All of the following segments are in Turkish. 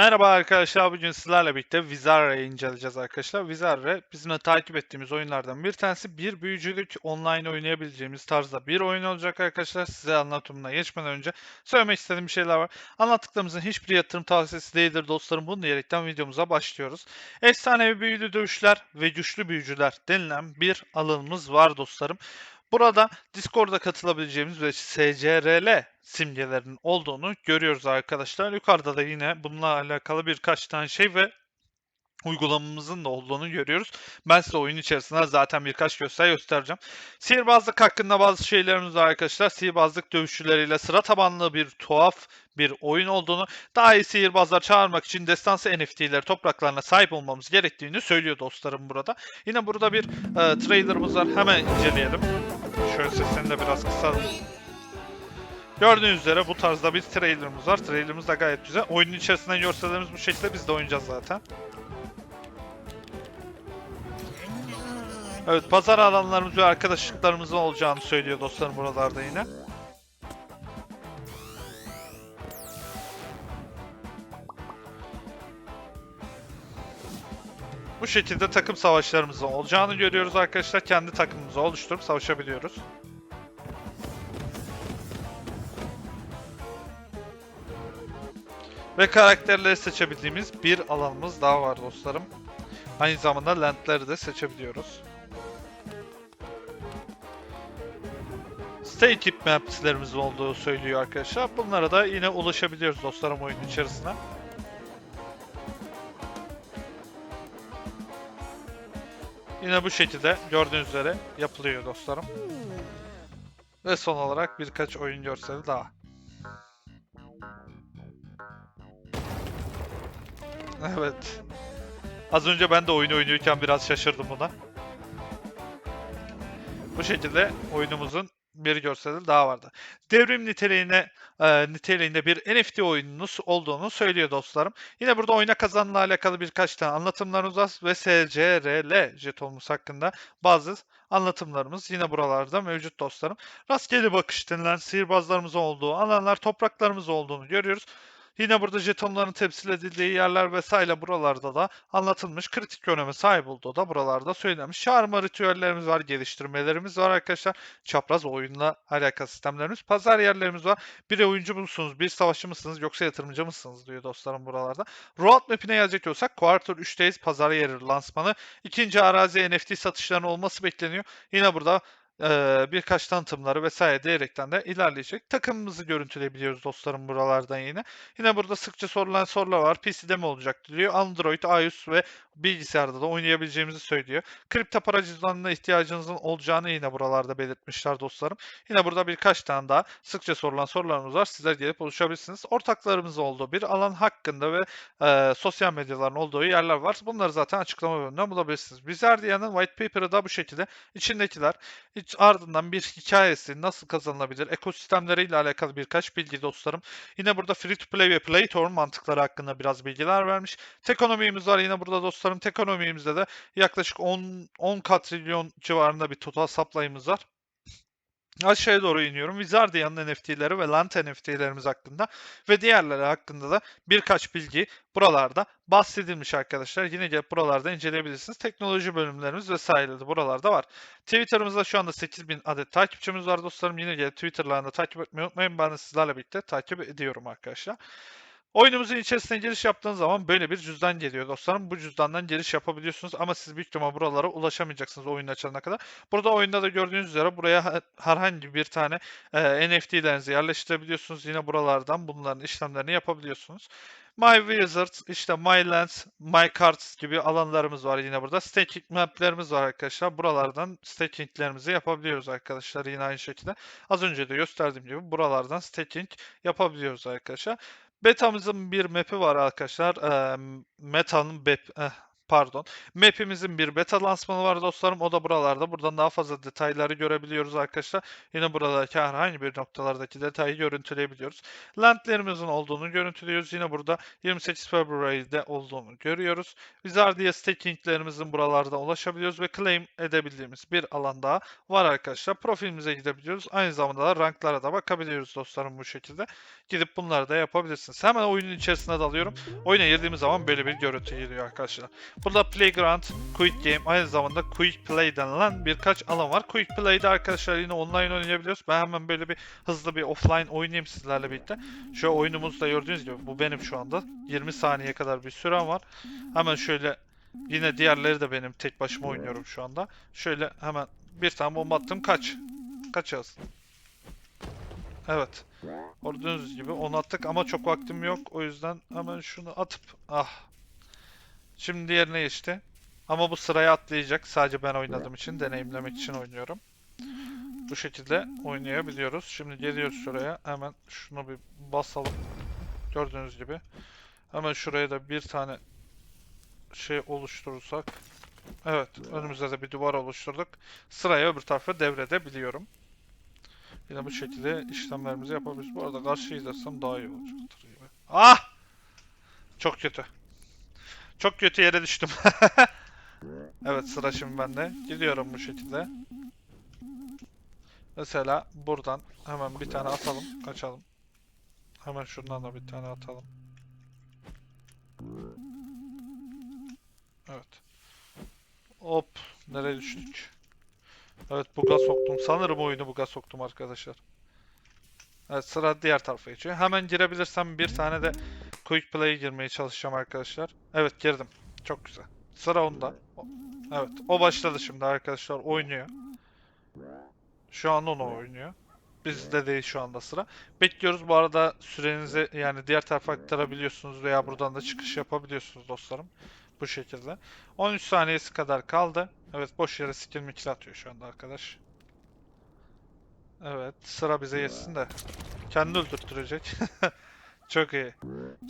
Merhaba arkadaşlar. Bugün sizlerle birlikte Vizarre'yi inceleyeceğiz arkadaşlar. Vizarre bizim takip ettiğimiz oyunlardan bir tanesi. Bir büyücülük online oynayabileceğimiz tarzda bir oyun olacak arkadaşlar. Size anlatımına geçmeden önce söylemek istediğim bir şeyler var. Anlattıklarımızın hiçbir yatırım tavsiyesi değildir dostlarım. Bunu diyerekten videomuza başlıyoruz. Efsanevi büyülü dövüşler ve güçlü büyücüler denilen bir alanımız var dostlarım. Burada Discord'a katılabileceğimiz ve SCRL simgelerinin olduğunu görüyoruz arkadaşlar. Yukarıda da yine bununla alakalı birkaç tane şey ve uygulamamızın da olduğunu görüyoruz. Ben size oyun içerisinde zaten birkaç göster göstereceğim. Sihirbazlık hakkında bazı şeylerimiz var arkadaşlar. Sihirbazlık dövüşçüleriyle sıra tabanlı bir tuhaf bir oyun olduğunu, daha iyi sihirbazlar çağırmak için destansı NFT'leri topraklarına sahip olmamız gerektiğini söylüyor dostlarım burada. Yine burada bir e, trailerımız var. Hemen inceleyelim. Şöyle sesini de biraz kısalım. Gördüğünüz üzere bu tarzda bir trailerımız var. Trailerımız da gayet güzel. Oyunun içerisinden görsellerimiz bu şekilde biz de oynayacağız zaten. Evet pazar alanlarımız ve arkadaşlıklarımızın olacağını söylüyor dostlarım buralarda yine. Bu şekilde takım savaşlarımızın olacağını görüyoruz arkadaşlar. Kendi takımımızı oluşturup savaşabiliyoruz. Ve karakterleri seçebildiğimiz bir alanımız daha var dostlarım. Aynı zamanda landleri de seçebiliyoruz. Stay Keep maps'lerimizin olduğu söylüyor arkadaşlar. Bunlara da yine ulaşabiliyoruz dostlarım oyunun içerisine. Yine bu şekilde gördüğünüz üzere yapılıyor dostlarım. Ve son olarak birkaç oyun görseli daha. Evet. Az önce ben de oyunu oynuyorken biraz şaşırdım buna. Bu şekilde oyunumuzun bir görseli daha vardı. Devrim niteliğine e, niteliğinde bir NFT oyununuz olduğunu söylüyor dostlarım. Yine burada oyuna kazanımla alakalı birkaç tane anlatımlarımız var ve SCRL jetonumuz hakkında bazı anlatımlarımız yine buralarda mevcut dostlarım. Rastgele bakış denilen sihirbazlarımız olduğu alanlar topraklarımız olduğunu görüyoruz. Yine burada jetonların temsil edildiği yerler vesaire buralarda da anlatılmış. Kritik öneme sahip olduğu da buralarda söylenmiş. Çağırma ritüellerimiz var, geliştirmelerimiz var arkadaşlar. Çapraz oyunla alakalı sistemlerimiz. Pazar yerlerimiz var. Bir oyuncu musunuz, bir savaşçı mısınız yoksa yatırımcı mısınız diyor dostlarım buralarda. Road map'ine yazacak olsak Quarter 3'teyiz. Pazar yeri lansmanı. İkinci arazi NFT satışlarının olması bekleniyor. Yine burada Birkaç tanıtımları vesaire diyerekten de ilerleyecek. Takımımızı görüntüleyebiliyoruz dostlarım buralardan yine. Yine burada sıkça sorulan sorular var. PC'de mi olacak diyor. Android, iOS ve bilgisayarda da oynayabileceğimizi söylüyor. Kripto para cüzdanına ihtiyacınızın olacağını yine buralarda belirtmişler dostlarım. Yine burada birkaç tane daha sıkça sorulan sorularımız var. Sizler gelip oluşabilirsiniz. Ortaklarımız olduğu bir alan hakkında ve eee, sosyal medyaların olduğu yerler var. Bunları zaten açıklama bölümünden bulabilirsiniz. Bizardia'nın white paper'ı da bu şekilde. İçindekiler hiç ardından bir hikayesi nasıl kazanılabilir, ekosistemleriyle alakalı birkaç bilgi dostlarım. Yine burada free to play ve play to earn mantıkları hakkında biraz bilgiler vermiş. Tekonomimiz var yine burada dostlarım. Tekonomimizde de yaklaşık 10, 10 katrilyon civarında bir total supply'ımız var. Aşağıya doğru iniyorum. Wizardian'ın NFT'leri ve Lant NFT'lerimiz hakkında ve diğerleri hakkında da birkaç bilgi buralarda bahsedilmiş arkadaşlar. Yine gelip buralarda inceleyebilirsiniz. Teknoloji bölümlerimiz vesaire de buralarda var. Twitter'ımızda şu anda 8000 adet takipçimiz var dostlarım. Yine gelip Twitter'larında takip etmeyi unutmayın. Ben de sizlerle birlikte takip ediyorum arkadaşlar. Oyunumuzun içerisine giriş yaptığınız zaman böyle bir cüzdan geliyor dostlarım. Bu cüzdandan giriş yapabiliyorsunuz ama siz büyük ihtimal buralara ulaşamayacaksınız oyun açılana kadar. Burada oyunda da gördüğünüz üzere buraya her- herhangi bir tane e, NFT'lerinizi yerleştirebiliyorsunuz. Yine buralardan bunların işlemlerini yapabiliyorsunuz. My Wizard, işte My Lands, My Cards gibi alanlarımız var yine burada. Staking map'lerimiz var arkadaşlar. Buralardan staking'lerimizi yapabiliyoruz arkadaşlar yine aynı şekilde. Az önce de gösterdiğim gibi buralardan staking yapabiliyoruz arkadaşlar. Beta'mızın bir map'i var arkadaşlar. Meta'nın eh, pardon. Map'imizin bir beta lansmanı var dostlarım. O da buralarda. Buradan daha fazla detayları görebiliyoruz arkadaşlar. Yine buradaki herhangi bir noktalardaki detayı görüntüleyebiliyoruz. Landlerimizin olduğunu görüntülüyoruz. Yine burada 28 February'de olduğunu görüyoruz. Wizardia stakinglerimizin buralarda ulaşabiliyoruz ve claim edebildiğimiz bir alan daha var arkadaşlar. Profilimize gidebiliyoruz. Aynı zamanda da ranklara da bakabiliyoruz dostlarım bu şekilde. Gidip bunları da yapabilirsiniz. Hemen oyunun içerisine dalıyorum. Oyuna girdiğimiz zaman böyle bir görüntü geliyor arkadaşlar. Burada Playground, Quick Game, aynı zamanda Quick Play denilen birkaç alan var. Quick Play'de arkadaşlar yine online oynayabiliyoruz. Ben hemen böyle bir hızlı bir offline oynayayım sizlerle birlikte. Şu oyunumuzda gördüğünüz gibi bu benim şu anda. 20 saniye kadar bir sürem var. Hemen şöyle yine diğerleri de benim tek başıma oynuyorum şu anda. Şöyle hemen bir tane bomba attım kaç. Kaçacağız. Evet. Gördüğünüz gibi onu attık ama çok vaktim yok. O yüzden hemen şunu atıp ah. Şimdi diğerine geçti. Ama bu sıraya atlayacak. Sadece ben oynadığım için, deneyimlemek için oynuyorum. Bu şekilde oynayabiliyoruz. Şimdi geliyoruz şuraya. Hemen şunu bir basalım. Gördüğünüz gibi. Hemen şuraya da bir tane şey oluşturursak. Evet, önümüzde de bir duvar oluşturduk. Sıraya öbür tarafa devredebiliyorum. Yine bu şekilde işlemlerimizi yapabiliriz. Bu arada karşıyı izlersem daha iyi olacaktır gibi. Ah! Çok kötü. Çok kötü yere düştüm. evet sıra şimdi bende. Gidiyorum bu şekilde. Mesela buradan hemen bir tane atalım. Kaçalım. Hemen şuradan da bir tane atalım. Evet. Hop. Nereye düştük? Evet buga soktum. Sanırım oyunu buga soktum arkadaşlar. Evet sıra diğer tarafa geçiyor. Hemen girebilirsem bir tane de Quick Play'e girmeye çalışacağım arkadaşlar. Evet girdim. Çok güzel. Sıra onda. Evet o başladı şimdi arkadaşlar oynuyor. Şu an onu oynuyor. Bizde değil şu anda sıra. Bekliyoruz bu arada sürenizi yani diğer tarafa aktarabiliyorsunuz veya buradan da çıkış yapabiliyorsunuz dostlarım. Bu şekilde. 13 saniyesi kadar kaldı. Evet boş yere skill mikil atıyor şu anda arkadaş. Evet sıra bize yetsin de. Kendi öldürttürecek. Çok iyi.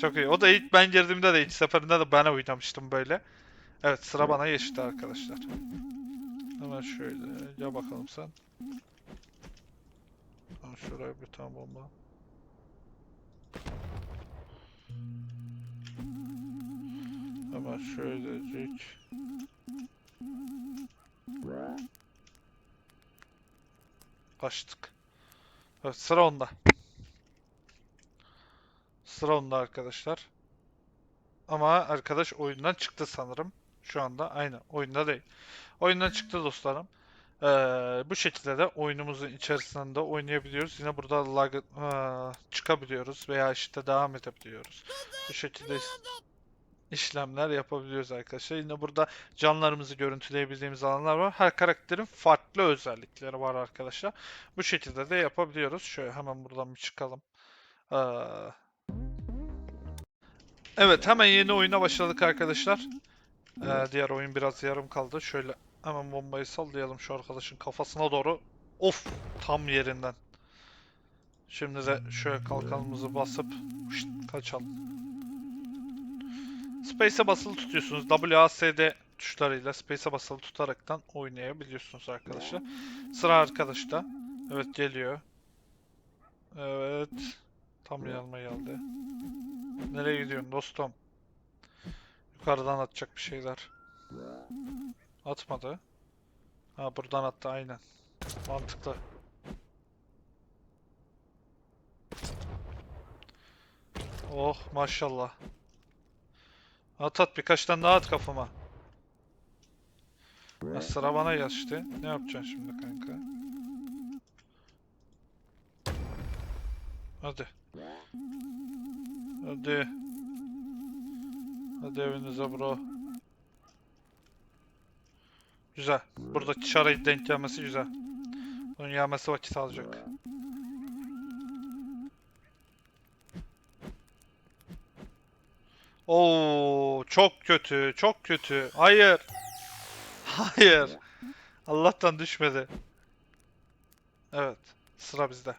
Çok iyi. O da ilk ben girdiğimde de ilk seferinde de ben oynamıştım böyle. Evet sıra bana geçti arkadaşlar. Hemen şöyle gel bakalım sen. Hemen şuraya bir tane bomba. Hemen şöylecek. Kaçtık. Evet sıra onda. Sıra onda arkadaşlar. Ama arkadaş oyundan çıktı sanırım. Şu anda aynı oyunda değil. Oyundan çıktı dostlarım. Ee, bu şekilde de oyunumuzun içerisinde oynayabiliyoruz. Yine burada lag Aa, çıkabiliyoruz veya işte devam edebiliyoruz. Bu şekilde işlemler yapabiliyoruz arkadaşlar. Yine burada canlarımızı görüntüleyebildiğimiz alanlar var. Her karakterin farklı özellikleri var arkadaşlar. Bu şekilde de yapabiliyoruz. Şöyle hemen buradan bir çıkalım. Ee, Evet hemen yeni oyuna başladık arkadaşlar. Ee, diğer oyun biraz yarım kaldı. Şöyle hemen bombayı sallayalım şu arkadaşın kafasına doğru. Of tam yerinden. Şimdi de şöyle kalkanımızı basıp şşt, kaçalım. Space'e basılı tutuyorsunuz. WASD tuşlarıyla Space'e basılı tutaraktan oynayabiliyorsunuz arkadaşlar. Sıra arkadaşta. Evet geliyor. Evet. Tam yanıma geldi. Nereye gidiyorsun dostum? Yukarıdan atacak bir şeyler. Atmadı. Ha buradan attı aynen. Mantıklı. Oh maşallah. At at birkaç tane daha at kafama. Ha, sıra bana geçti. Ne yapacaksın şimdi kanka? Hadi. Hadi. Hadi evinize bro. Güzel. Burada çara denk gelmesi güzel. Bunun gelmesi vakit alacak. Oo, çok kötü, çok kötü. Hayır. Hayır. Allah'tan düşmedi. Evet, sıra bizde.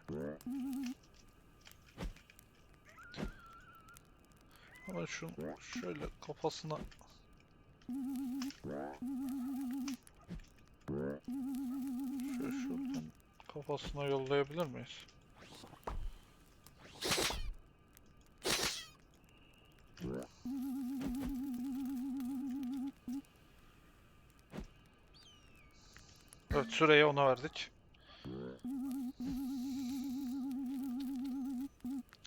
Ama şunu şöyle kafasına Şöyle şuradan kafasına yollayabilir miyiz? Evet süreyi ona verdik.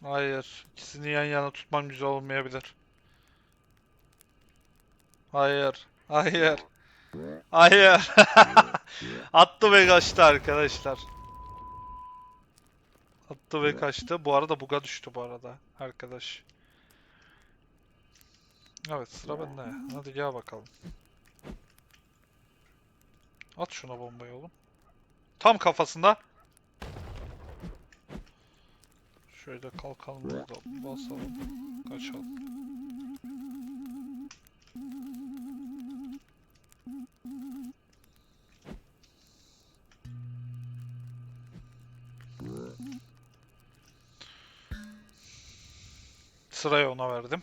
Hayır. ikisini yan yana tutmam güzel olmayabilir. Hayır. Hayır. Hayır. Attı ve kaçtı arkadaşlar. Attı ve kaçtı. Bu arada buga düştü bu arada arkadaş. Evet sıra bende. Hadi gel bakalım. At şuna bombayı oğlum. Tam kafasında. Şöyle kalkalım burada basalım. Kaçalım. Sırayı ona verdim.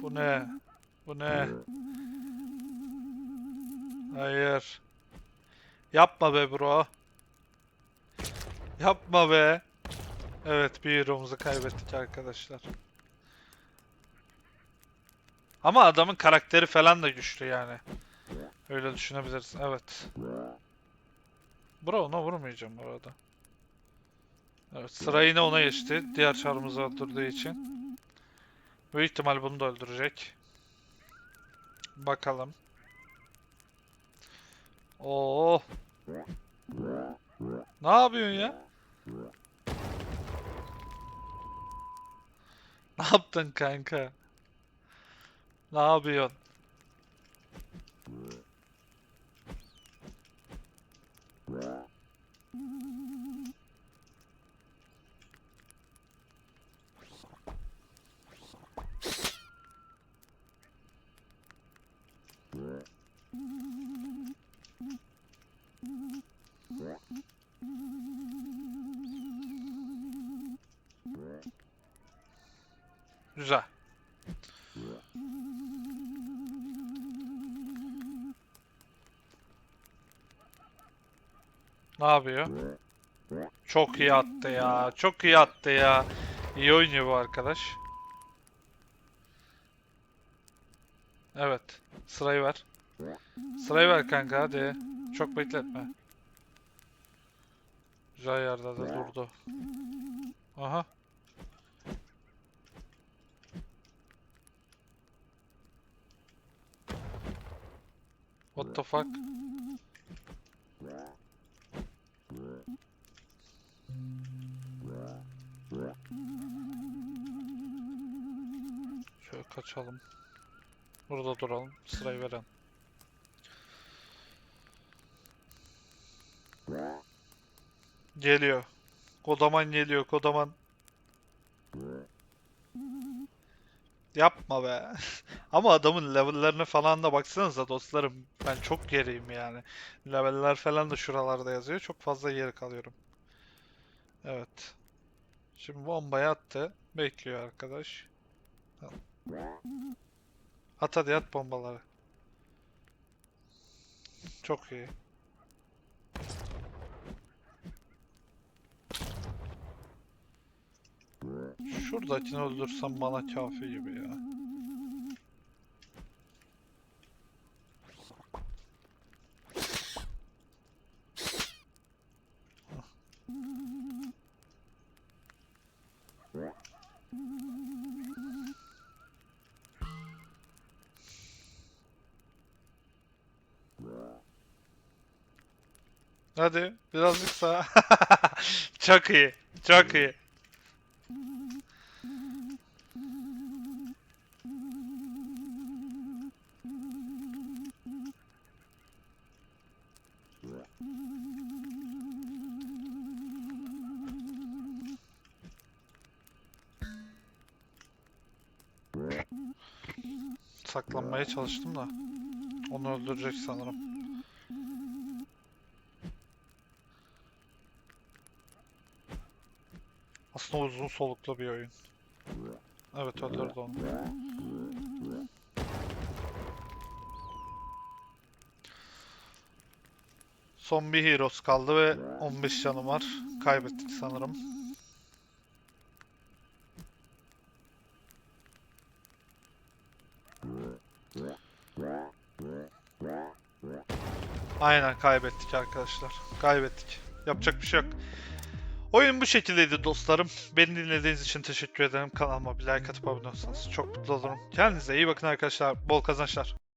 Bu ne? Bu ne? Hayır. Yapma be bro. Yapma be. Evet bir hero'muzu kaybettik arkadaşlar. Ama adamın karakteri falan da güçlü yani. Öyle düşünebilirsin. Evet. Bro ona vurmayacağım bu arada. Evet sıra yine ona geçti. Diğer çarımızı öldürdüğü için. Büyük ihtimal bunu da öldürecek. Bakalım. Oo. Ne yapıyorsun ya? Ne yaptın kanka? Ne yapıyorsun? Ne yapıyor? Çok iyi attı ya. Çok iyi attı ya. İyi oynuyor bu arkadaş. Evet. Sırayı ver. Sırayı ver kanka hadi. Çok bekletme. Güzel yerde de durdu. Aha. What the fuck? Şöyle kaçalım. Burada duralım. Sırayı veren. Geliyor. Kodaman geliyor. Kodaman. Yapma be. Ama adamın level'lerine falan da baksanıza dostlarım. Ben çok geriyim yani. Level'ler falan da şuralarda yazıyor. Çok fazla geri kalıyorum. Evet. Şimdi bombayı attı. Bekliyor arkadaş. At hadi at bombaları. Çok iyi. Şuradakini öldürsem bana kafi gibi ya. Hadi birazcık sağa. Çok iyi. Çok iyi. Saklanmaya çalıştım da. Onu öldürecek sanırım. Aslında uzun soluklu bir oyun. Evet öldürdü onu. Son bir Heroes kaldı ve 15 canım var. Kaybettik sanırım. Aynen kaybettik arkadaşlar. Kaybettik. Yapacak bir şey yok. Oyun bu şekildeydi dostlarım. Beni dinlediğiniz için teşekkür ederim. Kanalıma bir like atıp abone olursanız çok mutlu olurum. Kendinize iyi bakın arkadaşlar. Bol kazançlar.